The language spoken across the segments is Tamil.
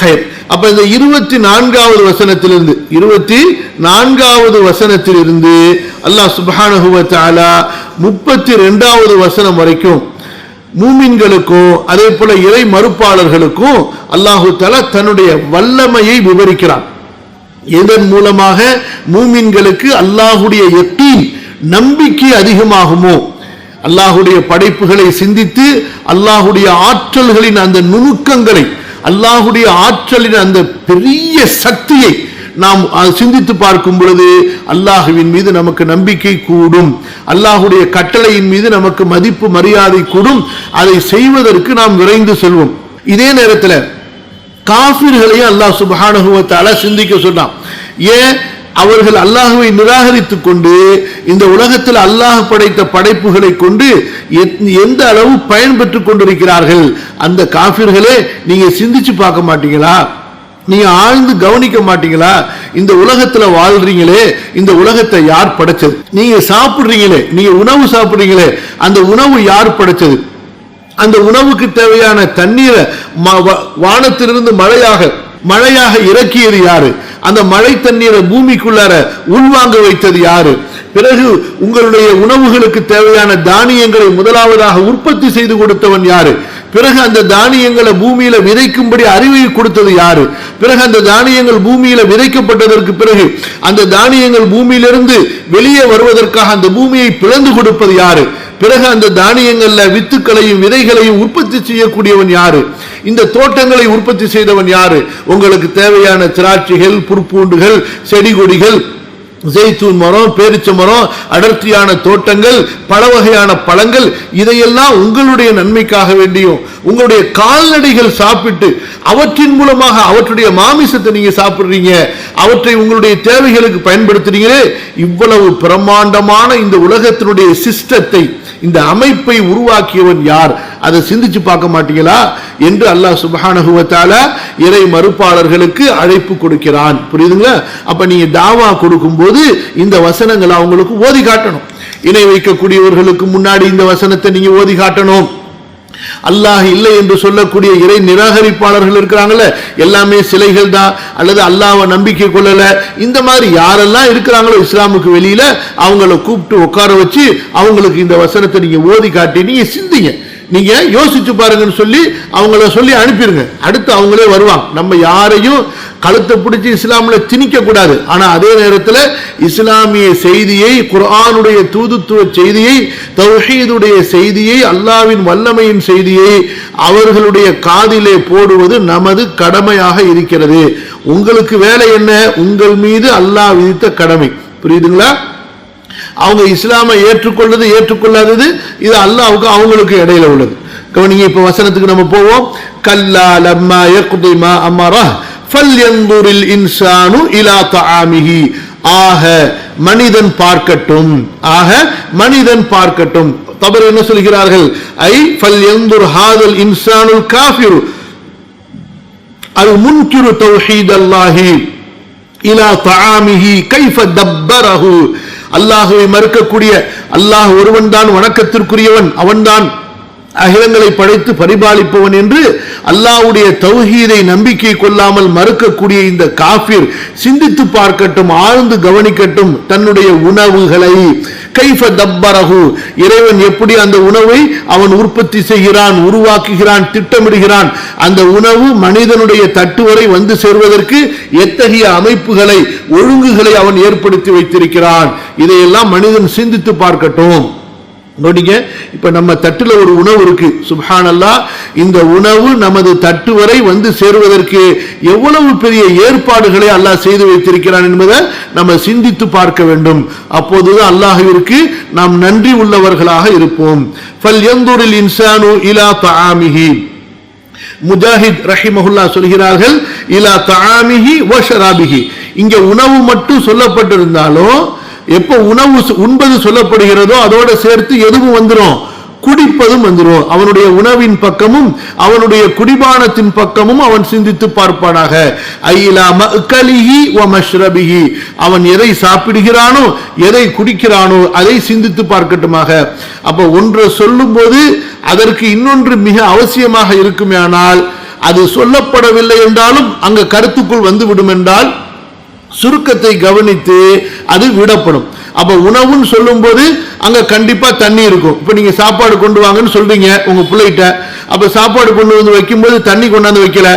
ஹைர் அப்ப இந்த இருபத்தி நான்காவது வசனத்திலிருந்து இருபத்தி நான்காவது வசனத்திலிருந்து அல்லாஹ் சுப்ஹானஹு முப்பத்தி ரெண்டாவது வசனம் வரைக்கும் மூமின்களுக்கும் அதே போல இறை மறுப்பாளர்களுக்கும் அல்லாஹு தஆலா தன்னுடைய வல்லமையை விவரிக்கிறான். இதன் மூலமாக? மூமின்களுக்கு அல்லாஹுடைய யக்கீன் நம்பிக்கை அதிகமாகுமோ? அல்லாஹுடைய படைப்புகளை சிந்தித்து அல்லாஹுடைய ஆற்றல்களின் அந்த நுணுக்கங்களை அல்லாஹுடைய ஆற்றலின் அந்த பெரிய சக்தியை நாம் சிந்தித்து பார்க்கும் பொழுது அல்லாஹுவின் மீது நமக்கு நம்பிக்கை கூடும். அல்லாஹுடைய கட்டளையின் மீது நமக்கு மதிப்பு மரியாதை கூடும். அதை செய்வதற்கு நாம் விரைந்து செல்வோம். இதே நேரத்தில் காபிர்களையும் அல்லாஹ் சுபானுகுவத்தால சிந்திக்க சொன்னான். ஏன்? அவர்கள் அல்லாஹுவை நிராகரித்துக் கொண்டு இந்த உலகத்தில் அல்லாஹ் படைத்த படைப்புகளை கொண்டு எத்- எந்த அளவு பயன்பெற்றுக் கொண்டிருக்கிறார்கள்? அந்த காபிர்களே நீங்க சிந்திச்சு பார்க்க மாட்டீங்களா? நீங்க ஆழ்ந்து கவனிக்க மாட்டீங்களா? இந்த உலகத்துல வாழ்றீங்களே இந்த உலகத்தை யார் படைச்சது? நீங்க சாப்பிடுறீங்களே நீங்க உணவு சாப்பிடுறீங்களே அந்த உணவு யார் படைச்சது? அந்த உணவுக்கு தேவையான தண்ணீரை வ- வானத்திலிருந்து மழையாக மழையாக இறக்கியது யாரு? அந்த மழை தண்ணீரை பூமிக்குள்ளார உள்வாங்க வைத்தது யாரு? பிறகு உங்களுடைய உணவுகளுக்கு தேவையான தானியங்களை முதலாவதாக உற்பத்தி செய்து கொடுத்தவன் யாரு? பிறகு அந்த தானியங்களை பூமியில விதைக்கும்படி அறிவை கொடுத்தது யாரு? பிறகு அந்த தானியங்கள் பூமியில விதைக்கப்பட்டதற்கு பிறகு அந்த தானியங்கள் பூமியிலிருந்து வெளியே வருவதற்காக அந்த பூமியை பிளந்து கொடுப்பது யாரு? பிறகு அந்த தானியங்கள்ல வித்துக்களையும் விதைகளையும் உற்பத்தி செய்யக்கூடியவன் யாரு? இந்த தோட்டங்களை உற்பத்தி செய்தவன் யாரு? உங்களுக்கு தேவையான திராட்சைகள் புற்பூண்டுகள் செடி கொடிகள் ஜெய்தூன் மரம் பேரிச்ச மரம் அடர்த்தியான தோட்டங்கள் பல வகையான பழங்கள் இதையெல்லாம் உங்களுடைய நன்மைக்காக வேண்டியும் உங்களுடைய கால்நடைகள் சாப்பிட்டு அவற்றின் மூலமாக அவற்றுடைய மாமிசத்தை நீங்க சாப்பிடுறீங்க அவற்றை உங்களுடைய தேவைகளுக்கு பயன்படுத்துறீங்களே இவ்வளவு பிரம்மாண்டமான இந்த உலகத்தினுடைய சிஸ்டத்தை இந்த அமைப்பை உருவாக்கியவன் யார்? அதை சிந்திச்சு பார்க்க மாட்டீங்களா என்று அல்லாஹ் சுபஹானகுவத்தால இறை மறுப்பாளர்களுக்கு அழைப்பு கொடுக்கிறான். புரியுதுங்களா? அப்ப நீங்க தாவா கொடுக்கும்போது இந்த வசனங்களை அவங்களுக்கு ஓதி காட்டணும். இணை வைக்கக்கூடியவர்களுக்கு முன்னாடி இந்த வசனத்தை நீங்க ஓதி காட்டணும். அல்லாஹ் இல்லை என்று சொல்லக்கூடிய இறை நிராகரிப்பாளர்கள் இருக்கிறாங்கல்ல எல்லாமே சிலைகள் தான் அல்லது அல்லாவை நம்பிக்கை கொள்ளல இந்த மாதிரி யாரெல்லாம் இருக்கிறாங்களோ இஸ்லாமுக்கு வெளியில அவங்கள கூப்பிட்டு உட்கார வச்சு அவங்களுக்கு இந்த வசனத்தை நீங்க ஓதி காட்டி நீங்க சிந்திங்க. நீங்க யோசிச்சு பாருங்கன்னு சொல்லி அவங்கள சொல்லி அனுப்பிடுங்க அடுத்து அவங்களே வருவாங்க. நம்ம யாரையும் கழுத்தை பிடிச்சி இஸ்லாமில் திணிக்க கூடாது. அதே நேரத்தில் இஸ்லாமிய செய்தியை குரானுடைய தூதுத்துவ செய்தியை தௌஹீதுடைய செய்தியை அல்லாவின் வல்லமையின் செய்தியை அவர்களுடைய காதிலே போடுவது நமது கடமையாக இருக்கிறது. உங்களுக்கு வேலை என்ன? உங்கள் மீது அல்லாஹ் விதித்த கடமை. புரியுதுங்களா? அவங்க இஸ்லாமை ஏற்றுக்கொள்வது ஏற்றுக்கொள்ளாதது இது அல்லாவுக்கு அவங்களுக்கு இடையில உள்ளது. கவனிங்க இப்ப வசனத்துக்கு நம்ம போவோம். கல்லா லம்மா யக்தி மா அமரா ஃபல்யந்தூரில் இன்சானு இலா தஆமிஹி. ஆக மனிதன் பார்க்கட்டும் ஆக மனிதன் பார்க்கட்டும். தவறு என்ன சொல்கிறார்கள்? ஐ ஃபல்யன்துர் ஹாதல் இன்சானுல் காஃபிர். அல் முன்கிரு தௌஹீத் அல்லாஹி இலா தஆமிஹி கைஃப தப்பரஹு. அல்லாஹுவை மறுக்கக்கூடிய அல்லாஹ் ஒருவன் தான் வணக்கத்திற்குரியவன் அவன்தான் அகிலங்களை படைத்து பரிபாலிப்பவன் என்று அல்லாஹ்வுடைய தௌஹீதை நம்பிக்கை கொள்ளாமல் மறுக்கக்கூடிய இந்த காஃபிர் சிந்தித்து பார்க்கட்டும் ஆழ்ந்து கவனிக்கட்டும் தன்னுடைய உணவுகளை. கைஃப தப்பரகு இறைவன் எப்படி அந்த உணவை அவன் உற்பத்தி செய்கிறான் உருவாக்குகிறான் திட்டமிடுகிறான் அந்த உணவு மனிதனுடைய தட்டு வரை வந்து சேர்வதற்கு எத்தகைய அமைப்புகளை ஒழுங்குகளை அவன் ஏற்படுத்தி வைத்திருக்கிறான். இதையெல்லாம் மனிதன் சிந்தித்து பார்க்கட்டும். நோடிங்க. இப்போ நம்ம தட்டுல ஒரு உணவு இருக்கு. சுபஹானல்லா இந்த உணவு நமது தட்டு வரை வந்து சேருவதற்கு எவ்வளவு பெரிய ஏற்பாடுகளை அல்லாஹ் செய்து வைத்திருக்கிறான் என்பதை நம்ம சிந்தித்து பார்க்க வேண்டும். அப்போதுதான் அல்லாஹிற்கு நாம் நன்றி உள்ளவர்களாக இருப்போம். ஃபல் எந்தூரில் இன்சானு இலா தாமிஹி முஜாஹித் ரஹிமஹுல்லா சொல்கிறார்கள் இலா தாமிஹி வ ஷராபிஹி. இங்க உணவு மட்டும் சொல்லப்பட்டிருந்தாலும் எப்போ உணவு உண்பது சொல்லப்படுகிறதோ அதோட சேர்த்து எதுவும் வந்துடும் குடிப்பதும் வந்துடும் அவனுடைய உணவின் பக்கமும் அவனுடைய குடிபானத்தின் பக்கமும் அவன் சிந்தித்து பார்ப்பானாக. ஐலா அவன் எதை சாப்பிடுகிறானோ எதை குடிக்கிறானோ அதை சிந்தித்து பார்க்கட்டுமாக. அப்ப ஒன்றை சொல்லும்போது அதற்கு இன்னொன்று மிக அவசியமாக இருக்குமே ஆனால் அது சொல்லப்படவில்லை என்றாலும் அங்க கருத்துக்குள் வந்து விடும் என்றால் சுருக்கத்தை கவனித்து அது விடப்படும். அப்ப உணவுன்னு சொல்லும்போது அங்க கண்டிப்பா தண்ணி இருக்கும். இப்ப நீங்க சாப்பாடு கொண்டு வாங்கன்னு சொல்றீங்க உங்க பிள்ளைகிட்ட. அப்ப சாப்பாடு கொண்டு வந்து வைக்கும்போது தண்ணி கொண்டாந்து வைக்கல.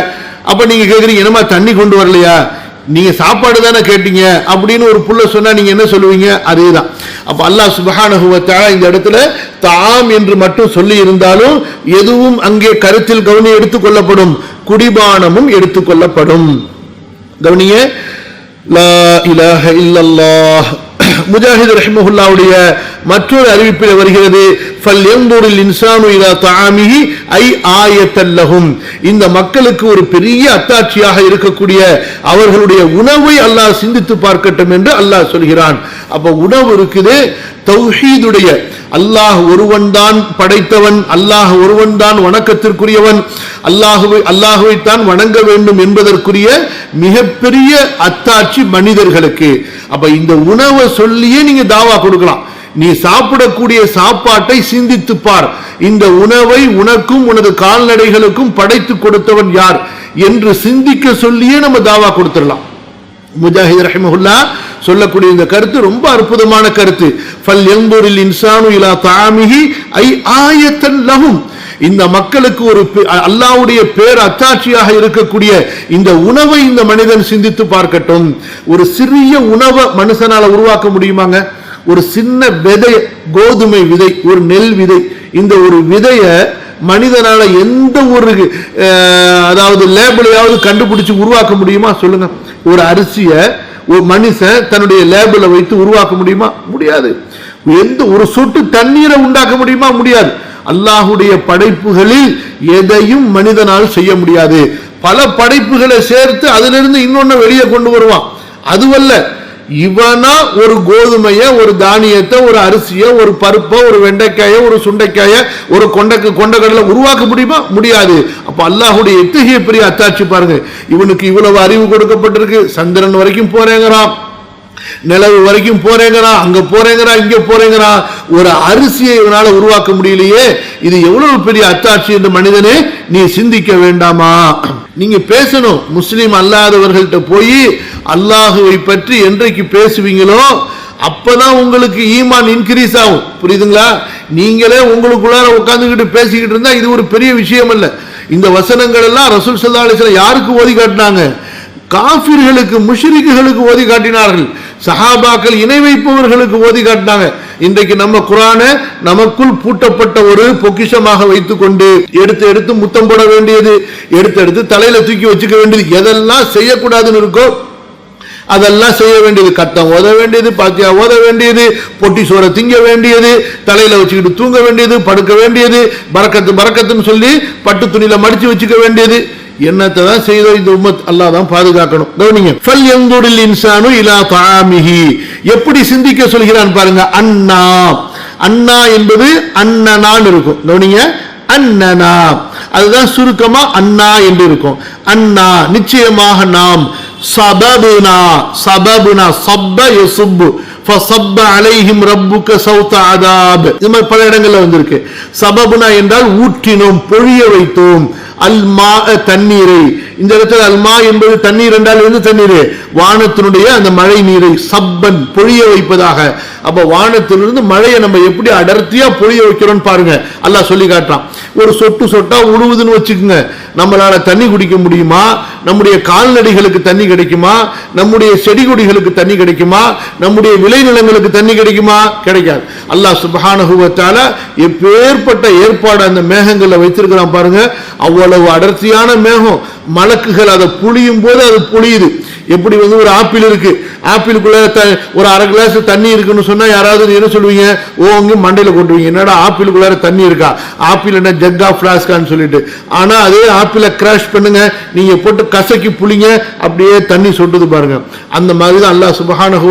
அப்ப நீங்க கேக்குறீங்க என்னமா தண்ணி கொண்டு வரலையா? நீங்க சாப்பாடு தானே கேட்டீங்க? அப்படின்னு ஒரு புள்ள சொன்னா நீங்க என்ன சொல்லுவீங்க? அதேதான். அப்ப அல்லாஹ் சுப்ஹானஹு இந்த இடத்துல தாம் என்று மட்டும் சொல்லி இருந்தாலும் எதுவும் அங்கே கருத்தில் கவனி எடுத்துக்கொள்ளப்படும் குடிபானமும் எடுத்துக்கொள்ளப்படும் கவனிய لا إله إلا الله. முஜாஹித் ரஹ்மஹுல்லாவுடைய மற்றொரு அறிவிப்பில் வருகிறது ஃபல் எந்தூரில் இன்சானு இலா தஆமிஹி ஐ ஆயத்தல்லகும் இந்த மக்களுக்கு ஒரு பெரிய அத்தாட்சியாக இருக்கக்கூடிய அவர்களுடைய உணவை அல்லாஹ் சிந்தித்து பார்க்கட்டும் என்று அல்லாஹ் சொல்கிறான். அப்போ உணவு இருக்குது தௌஹீதுடைய அல்லாஹ் ஒருவன் தான் படைத்தவன் அல்லாஹ் ஒருவன் தான் வணக்கத்திற்குரியவன் அல்லாஹுவை அல்லாஹுவை தான் வணங்க வேண்டும் என்பதற்குரிய மிகப்பெரிய அத்தாட்சி மனிதர்களுக்கு. அப்ப இந்த உணவு சொல்லியே நீங்க தாவா கொடுக்கலாம். நீ சாப்பிடக்கூடிய சாப்பாட்டை சிந்தித்து பார். இந்த உணவை உனக்கும் உனது கால்நடைகளுக்கும் படைத்து கொடுத்தவன் யார் என்று சிந்திக்க சொல்லியே நம்ம தாவா கொடுத்துடலாம். முஜாஹித் ரஹிமஹுல்லா சொல்லக்கூடிய இந்த கருத்து ரொம்ப அற்புதமான கருத்து. ஃபல் யன்துரில் இன்சானு இலா தாமிகி ஐ ஆயத்தன் லகும் இந்த மக்களுக்கு ஒரு அல்லாவுடைய பேர் அத்தாட்சியாக இருக்கக்கூடிய இந்த உணவை இந்த மனிதன் சிந்தித்து பார்க்கட்டும். ஒரு சிறிய உணவை மனுஷனால உருவாக்க முடியுமாங்க? ஒரு சின்ன விதை கோதுமை விதை ஒரு நெல் விதை. இந்த ஒரு விதைய மனிதனால எந்த ஒரு அஹ், அதாவது லேபிளையாவது கண்டுபிடிச்சு உருவாக்க முடியுமா? சொல்லுங்க. ஒரு அரிசியை ஒரு மனுஷன் தன்னுடைய லேபிளை வைத்து உருவாக்க முடியுமா? முடியாது. எந்த ஒரு சொட்டு தண்ணீரை உண்டாக்க முடியுமா? முடியாது. அல்லாஹுடைய படைப்புகளில் எதையும் மனிதனால் செய்ய முடியாது. பல படைப்புகளை சேர்த்து அதிலிருந்து இன்னொன்னு வெளியே கொண்டு வருவான். அதுவல்ல இவனா ஒரு கோதுமைய ஒரு தானியத்தை ஒரு அரிசிய ஒரு பருப்பை ஒரு வெண்டைக்காய ஒரு சுண்டைக்காய ஒரு கொண்டக்கு கொண்டக்கடலை உருவாக்க முடியுமா? முடியாது. அப்ப அல்லாஹுடைய எத்தகைய பெரிய அத்தாட்சி பாருங்க. இவனுக்கு இவ்வளவு அறிவு கொடுக்கப்பட்டிருக்கு. சந்திரன் வரைக்கும் போறேங்கிறான். நிலவு வரைக்கும் போறேங்கிறான் அங்க போறேங்கிறான் இங்க போறேங்கிறான் ஒரு அரிசியை இவனால உருவாக்க முடியலையே. இது எவ்வளவு பெரிய அத்தாட்சி என்று மனிதனே நீ சிந்திக்க வேண்டாமா? நீங்க பேசணும். முஸ்லீம் அல்லாதவர்கள்ட்ட போய் அல்லாஹுவை பற்றி என்றைக்கு பேசுவீங்களோ அப்பதான் உங்களுக்கு ஈமான் இன்க்ரீஸ் ஆகும். புரியுதுங்களா? நீங்களே உங்களுக்குள்ளார உட்கார்ந்துகிட்டு பேசிக்கிட்டு இருந்தா இது ஒரு பெரிய விஷயம் அல்ல இந்த வசனங்கள் எல்லாம் ரசூல் சல்லா அலிஸ்லாம் யாருக்கு ஓதி காட்டினாங்க? காஃபிர்களுக்கு முஷ்ரிக்குகளுக்கு ஓதி காட்டினார்கள். சஹாபாக்கள் இணை வைப்பவர்களுக்கு ஓதி காட்டினாங்க. இன்றைக்கு நம்ம குரானை நமக்குள் பூட்டப்பட்ட ஒரு பொக்கிஷமாக வைத்துக்கொண்டு எடுத்து எடுத்து முத்தம் போட வேண்டியது எடுத்து எடுத்து தலையில தூக்கி வச்சுக்க வேண்டியது. எதெல்லாம் செய்யக்கூடாதுன்னு இருக்கோ அதெல்லாம் செய்ய வேண்டியது. கட்டம் ஓத வேண்டியது பாத்தியா ஓத வேண்டியது பொட்டி சோறை திங்க வேண்டியது தலையில வச்சுக்கிட்டு தூங்க வேண்டியது படுக்க வேண்டியது பறக்கத்து பறக்கத்துன்னு சொல்லி பட்டு துணியில மடிச்சு வச்சுக்க வேண்டியது. என்னத்தை தான் செய்தோ இந்த உம்மத் அல்லாஹ் தான் பாதுகாக்கணும். கவனிங்க. ஃபல் யன்துரில் இன்சானு இலா தாமிஹி எப்படி சிந்திக்க சொல்கிறான் பாருங்க. அண்ணா. அண்ணா என்பது அண்ணனான் இருக்கும். கவனிங்க. அண்ணனா. அதுதான் சுருக்கமா அண்ணா என்று இருக்கும். அண்ணா நிச்சயமாக நாம் சபபுனா சபபுனா சப்ப யசுப்பு. அலைஹிம் ரப்புக்க அதாப் இது மாதிரி பல இடங்கள்ல வந்திருக்கு. சபபுனா என்றால் ஊற்றினோம் பொழிய வைத்தோம். அல்மா தண்ணீரை. இந்த இடத்துல அல்மா என்பது தண்ணீர் என்றால் எது தண்ணீர்? வானத்தினுடைய அந்த மழை நீரை சப்பன் பொழிய வைப்பதாக. அப்ப வானத்திலிருந்து மழையை நம்ம எப்படி அடர்த்தியா பொழிய வைக்கிறோம் பாருங்க. அல்லாஹ் சொல்லி காட்டுறான். ஒரு சொட்டு சொட்டா உழுவுதுன்னு வச்சுக்கோங்க. நம்மளால தண்ணி குடிக்க முடியுமா? நம்முடைய கால்நடைகளுக்கு தண்ணி கிடைக்குமா? நம்முடைய செடி கொடிகளுக்கு தண்ணி கிடைக்குமா? நம்முடைய விளைநிலங்களுக்கு தண்ணி கிடைக்குமா? கிடைக்காது. அல்லாஹ் சுபஹானுகுவத்தால எப்பேற்பட்ட ஏற்பாடு அந்த மேகங்களில் வைத்திருக்கிறான் பாருங்க. அவ்வளவு அடர்த்தியான மேகம். மலக்குகள் அதை புளியும் போது அது புளியுது. எப்படி வந்து ஒரு ஆப்பிள் இருக்கு? ஆப்பிளுக்குள்ள த- ஒரு அரை கிளாஸ் தண்ணி இருக்குன்னு சொன்னால் யாராவது என்ன சொல்லுவீங்க? ஓங்க மண்டையில் கொண்டுவீங்க என்னடா ஆப்பிளுக்குள்ளார தண்ணி இருக்கா? ஆப்பிள் என்ன ஜக்கா ஃப்ளாஸ்கான்னு சொல்லிட்டு. ஆனால் அதே ஆப்பிளை கிராஷ் பண்ணுங்க. நீங்கள் போட்டு கசக்கி புளிங்க அப்படியே தண்ணி சொட்டுது பாருங்க. அந்த மாதிரி தான் அல்லாஹ் சுப்ஹானஹு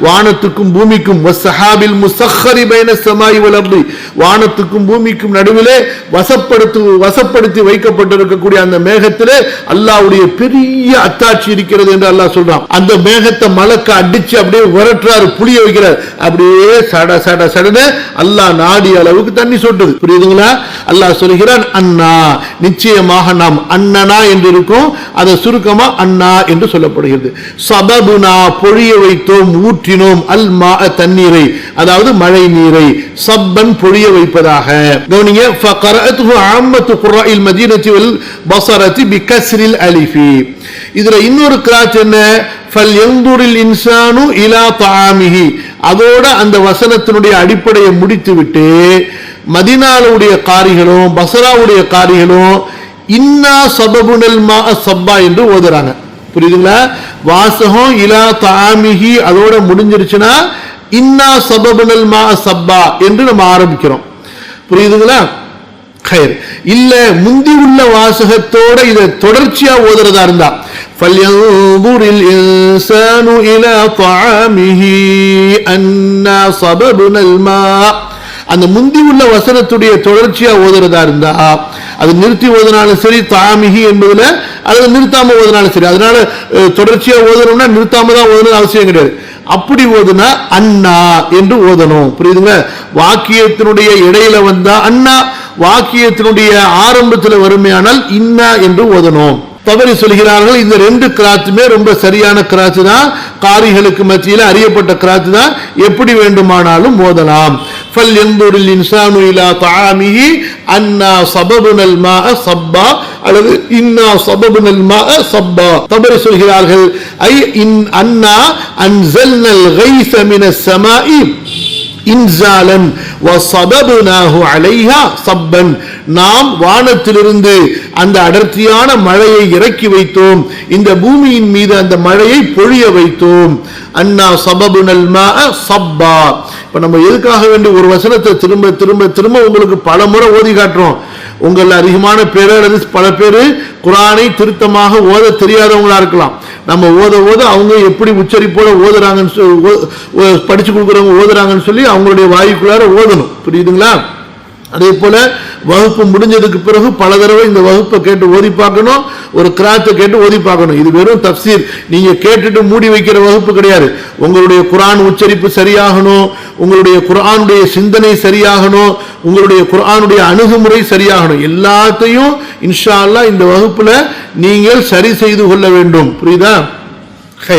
வானத்துக்கும் பூமிக்கும் சஹாபில் முசஹரி பைன ஸமாய் வளர்ந்து வானத்துக்கும் பூமிக்கும் நடுவிலே வசப்படுத்து வசப்படுத்தி வைக்கப்பட்டிருக்கக்கூடிய அந்த மேகத்தில் அல்லாவுடைய அல்லாஹ்வுடைய பெரிய அத்தாட்சி இருக்கிறது என்று அல்லாஹ் சொல்றான். அந்த மேகத்தை அந்த அடிச்சு அப்படியே விரட்டுறாரு புளிய வைக்கிறார். அப்படியே சட சட சடன அல்லாஹ் நாடி அளவுக்கு தண்ணி சொட்டுது. புரியுதுங்களா? அல்லாஹ் சொல்கிறான் அண்ணா நிச்சயமாக நாம் அண்ணனா என்று இருக்கும் அதை சுருக்கமா அண்ணா என்று சொல்லப்படுகிறது. சபபுனா பொழிய வைத்தோம் ஊற்றினோம் அல் தண்ணீரை அதாவது மழை நீரை சப்பன் பொழிய வைப்பதாக. கவனிங்க ஆமத்து குராயில் மதீனத்தில் பசரத்தி பிகஸ்ரில் அலிஃபி. இதுல இன்னொரு கிராச் என்ன? இன்சானு இலா தாமிஹி அதோட அந்த வசனத்தினுடைய அடிப்படையை முடித்துவிட்டு மதினாலுடைய காரிகளும் பசராவுடைய காரிகளும் இன்னா சபபுனல் மா சப்பா என்று ஓதுறாங்க. புரியுதுங்களா? வாசகம் இலா தாமிஹி அதோட முடிஞ்சிருச்சுன்னா இன்னா சபபுனல் மா சப்பா என்று நம்ம ஆரம்பிக்கிறோம். புரியுதுங்களா? கயிர் இல்ல முந்தி உள்ள வாசகத்தோட இதை தொடர்ச்சியா ஓதுறதா இருந்தா فلينظر الإنسان إلى طعامه أنا صببنا الماء அந்த முந்தி உள்ள வசனத்துடைய தொடர்ச்சியா ஓதுறதா இருந்தா அது நிறுத்தி ஓதுனாலும் சரி தாமிகி என்பதுல அல்லது நிறுத்தாம ஓதுனாலும் சரி அதனால அஹ், தொடர்ச்சியா ஓதணும்னா நிறுத்தாம தான் ஓதணும் அவசியம் கிடையாது அப்படி ஓதுனா அண்ணா என்று ஓதணும் புரியுதுங்க வாக்கியத்தினுடைய இடையில வந்தா அண்ணா வாக்கியத்தினுடைய ஆரம்பத்தில் வறுமையானால் இன்னா என்று ஓதணும். தவறி சொல்கிறார்கள் இந்த ரெண்டு கிராத்துமே ரொம்ப சரியான கிராத்து தான் காரிகளுக்கு மத்தியில் அறியப்பட்ட கிராத்து தான் எப்படி வேண்டுமானாலும் மோதலாம் ஃபல் எந்தூரில் இன்சானு இலா தாமிஹி அன்னா சபபுனல் நல்மா சப்பா அல்லது இன்னா சபபுனல் மா சப்பா. தவறு சொல்கிறார்கள் ஐ இன் அன்னா அன்சல்னல் கைசமின சமாயி இன்சாலன். வசபபுனாஹு அலைஹா சப்பன். நாம் வானத்திலிருந்து அந்த அடர்த்தியான மழையை இறக்கி வைத்தோம். இந்த பூமியின் மீது அந்த மழையை பொழிய வைத்தோம். அண்ணா சபபு நல்மா சப்பா. இப்போ நம்ம எதுக்காக வேண்டி ஒரு வசனத்தை திரும்ப திரும்ப திரும்ப உங்களுக்கு பல முறை ஓதி காட்டுறோம். உங்கள் அதிகமான பேர் அல்லது பல பேர் குரானை திருத்தமாக ஓத தெரியாதவங்களா இருக்கலாம். நம்ம ஓத ஓத அவங்க எப்படி உச்சரிப்போட ஓதுறாங்கன்னு சொல்லி ஓ- படிச்சு கொடுக்குறவங்க ஓதுறாங்கன்னு சொல்லி அவங்களுடைய வாயுக்குள்ளார ஓதணும். புரியுதுங்களா? அதே போல வகுப்பு முடிஞ்சதுக்கு பிறகு பல தடவை இந்த வகுப்பை கேட்டு ஓதி பார்க்கணும் ஒரு கிராத்தை கேட்டு ஓதி பார்க்கணும். இது வெறும் தப்சீர். நீங்க கேட்டுட்டு மூடி வைக்கிற வகுப்பு கிடையாது. உங்களுடைய குரான் உச்சரிப்பு சரியாகணும் உங்களுடைய குரானுடைய சிந்தனை சரியாகணும் உங்களுடைய குர்ஆனுடைய அணுகுமுறை சரியாகணும். எல்லாத்தையும் இன்ஷா அல்லா இந்த வகுப்புல நீங்கள் சரி செய்து கொள்ள வேண்டும். புரியுதா? ஹே